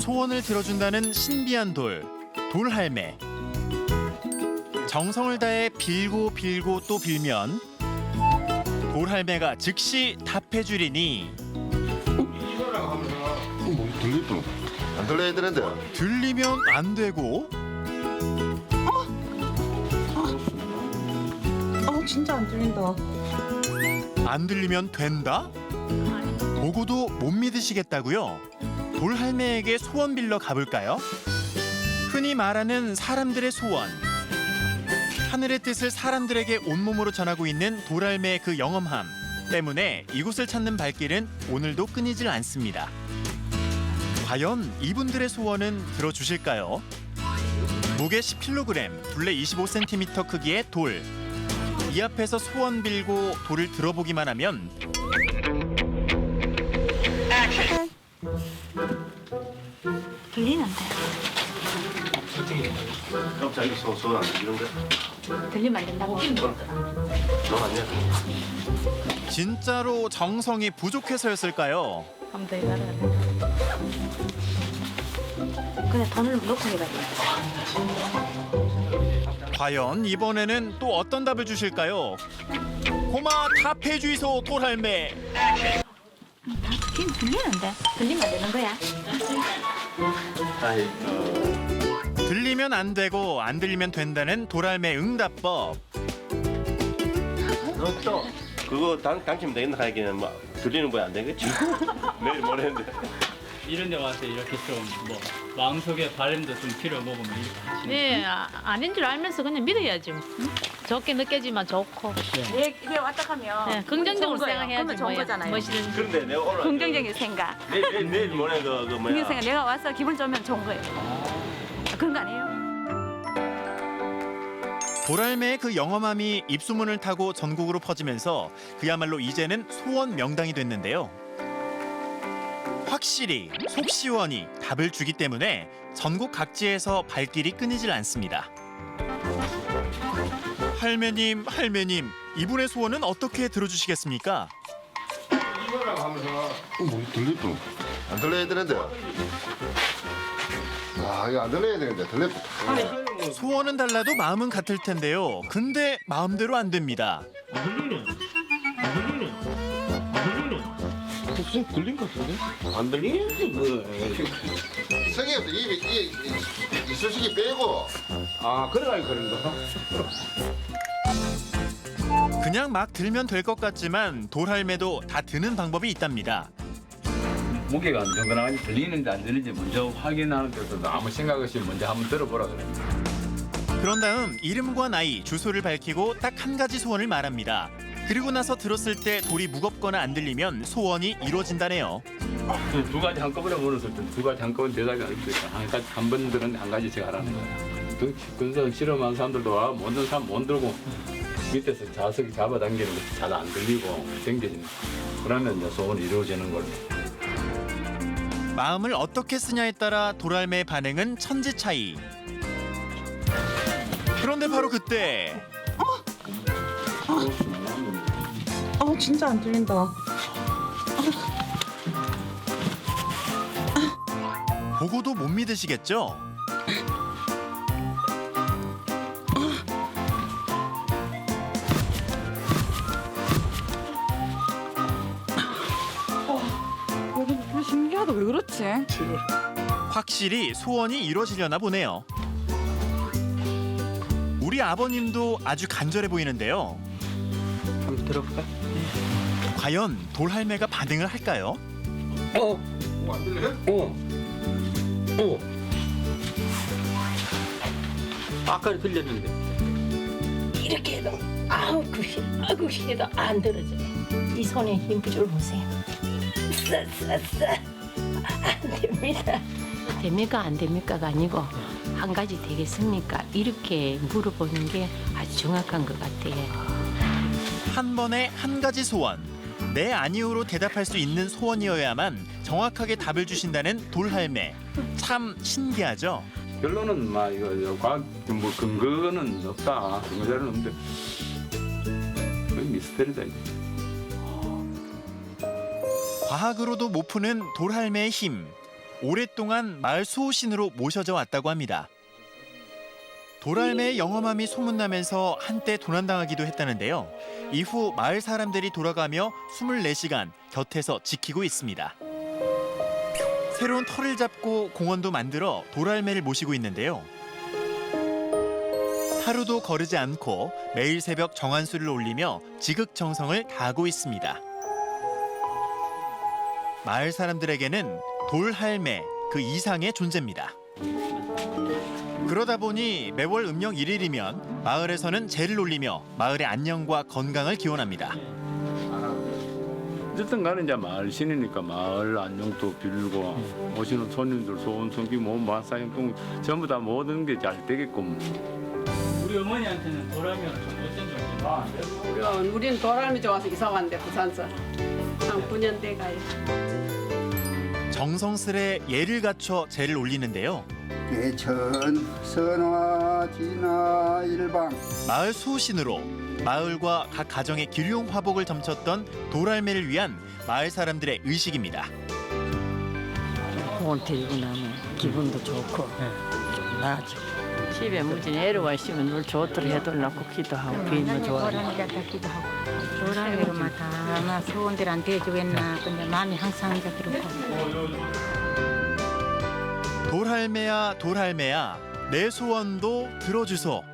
소원을 들어준다는 신비한 돌, 돌할매. 정성을 다해 빌고 빌고 또 빌면 돌할매가 즉시 답해주리니. 안 들려야 되는데. 들리면 안 되고 어 진짜 안 들린다. 안 들리면 된다? 보고도 못 믿으시겠다고요? 돌할매에게 소원 빌러 가볼까요? 흔히 말하는 사람들의 소원. 하늘의 뜻을 사람들에게 온몸으로 전하고 있는 돌할매의 그 영험함 때문에 이곳을 찾는 발길은 오늘도 끊이질 않습니다. 과연 이분들의 소원은 들어주실까요? 무게 10kg, 둘레 25cm 크기의 돌. 이 앞에서 소원 빌고 돌을 들어보기만 하면 들리는데 그럼 자기 소 소원 안 들리는데? 들리면 안 된다고 넌 아니야. 진짜로 정성이 부족해서였을까요? 근데 돈을 해봐야 돼 과연 이번에는 또 어떤 답을 주실까요? 고마 주이소 돌할매. 지금 들리는데 들리면 안 되는 거야 아이 어. 들리면 안 되고 안 들리면 된다는 돌할매 응답법. 너또 그거 당 당치면 되겠나 하기는 뭐 들리는 거야 안 되겠지? 내일 모레인데. 이런 데 와서 이렇게 좀 뭐 마음속에 바람도 좀 필요 먹으면 이렇게 하시는 네, 아, 아닌 줄 알면서 그냥 믿어야죠. 응? 좋게 느껴지면 좋고. 내 입에 왔다 가면 네, 긍정적으로 좋은 거예요. 생각해야지 그러면 좋은 뭐야. 거잖아요 뭐시든. 그런데 내가 오늘 긍정적인 생각 내일 내일, 내일 모레 그, 그 뭐야? 긍정 생각 내가 와서 기분 좋으면 좋은 거예요 그런 거 아니에요? 돌할매의 그 영험함이 입소문을 타고 전국으로 퍼지면서 그야말로 이제는 소원 명당이 됐는데요. 확실히 속 시원히 답을 주기 때문에 전국 각지에서 발길이 끊이질 않습니다. 할매님, 할매님, 이분의 소원은 어떻게 들어주시겠습니까? 뭐 들릴 뻔. 안 들려야 되는데. 아 이거 안 들려야 되는데 들릴 뻔. 소원은 달라도 마음은 같을 텐데요. 근데 마음대로 안 됩니다. 무슨 들린 거 같은데? 안 들리지 뭐. 성의없어 입에 이, 이, 이 수식이 빼고. 아 그래가지고 그런 거? 그냥 막 들면 될 것 같지만 돌할매도 다 드는 방법이 있답니다. 무게가 안정건하니 들리는지 안 들리는지 먼저 확인하는 데도 아무 생각 없이 먼저 한번 들어보라 그래. 그런 다음 이름과 나이, 주소를 밝히고 딱 한 가지 소원을 말합니다. 그리고 나서 들었을 때 돌이 무겁거나 안 들리면 소원이 이루어진다네요. 두 가지 한꺼번에 물었을 때두 가지 한꺼번에 대답이 안 되니까 한 가지 한 번 들었는데 한 가지씩 하라는 거야. 그 근성 실험한 사람들도 와 모든 사람 못 들고 밑에서 자석이 잡아당기는 것도 잘안 들리고 당겨지는. 그러면 이제 소원이 이루어지는 걸로. 마음을 어떻게 쓰냐에 따라 돌할매의 반응은 천지 차이. 그런데 바로 그때 어 진짜 안 들린다. 보고도 못 믿으시겠죠? 어, 신기하다 왜 그렇지? 확실히 소원이 이루어지려나 보네요. 우리 아버님도 아주 간절해 보이는데요. 들어볼까? 과연 돌할매가 반응을 할까요? 안 들려? 어. 어. 아까 들렸는데. 이렇게 해도 아우 그시 아우 해도 안 들어져. 이 손에 힘줄 보세요. 쎄쎄쎄 안 됩니다. 됩니까 안 됩니까가 아니고 한 가지 되겠습니까? 이렇게 물어보는 게 아주 정확한 것 같아요. 한 번에 한 가지 소원. 네 아니오로 대답할 수 있는 소원이어야만 정확하게 답을 주신다는 돌할매. 참 신기하죠? 결론은 막 이거 이거 과학 뭐 근거는 없다. 근거 자료는 없는데 거의 미스터리다. 과학으로도 못 푸는 돌할매의 힘. 오랫동안 마을 수호신으로 모셔져 왔다고 합니다. 돌할매의 영험함이 소문나면서 한때 도난당하기도 했다는데요. 이후 마을 사람들이 돌아가며 24시간 곁에서 지키고 있습니다. 새로운 터를 잡고 공원도 만들어 돌할매를 모시고 있는데요. 하루도 거르지 않고 매일 새벽 정한수를 올리며 지극정성을 다하고 있습니다. 마을 사람들에게는 돌할매 그 이상의 존재입니다. 그러다 보니 매월 음력 1일이면 마을에서는 제를 올리며 마을의 안녕과 건강을 기원합니다. 어쨌든 간에 이제 마을 신이니까 마을 안녕도 빌고 오시는 손님들 소원 섬기고 뭐 마사용품 전부 다 모든 게 잘 되게끔 우리 어머니한테는 도라미가 좀 어떤 점이 그럼 우리는 도라미 좋아서 이사 왔는데 부산서 한 9년 돼가요. 정성스레 예를 갖춰 제를 올리는데요. 대천 선화 진화 일방 마을 수호신으로 마을과 각 가정의 기륭 화복을 점쳤던 돌할매를 위한 마을 사람들의 의식입니다. 공원 데리고 나면 기분도 좋고 좀 나아지고 집에 무진 애로가 있으면 늘 좋도록 해달라고 기도하고 비인도 좋아하고 기도 하고. 도라미로마다 아마 소원들한테 해주겠나. 근데 마음이 항상 이제 그렇고. 돌할매야 돌할매야 내 소원도 들어주소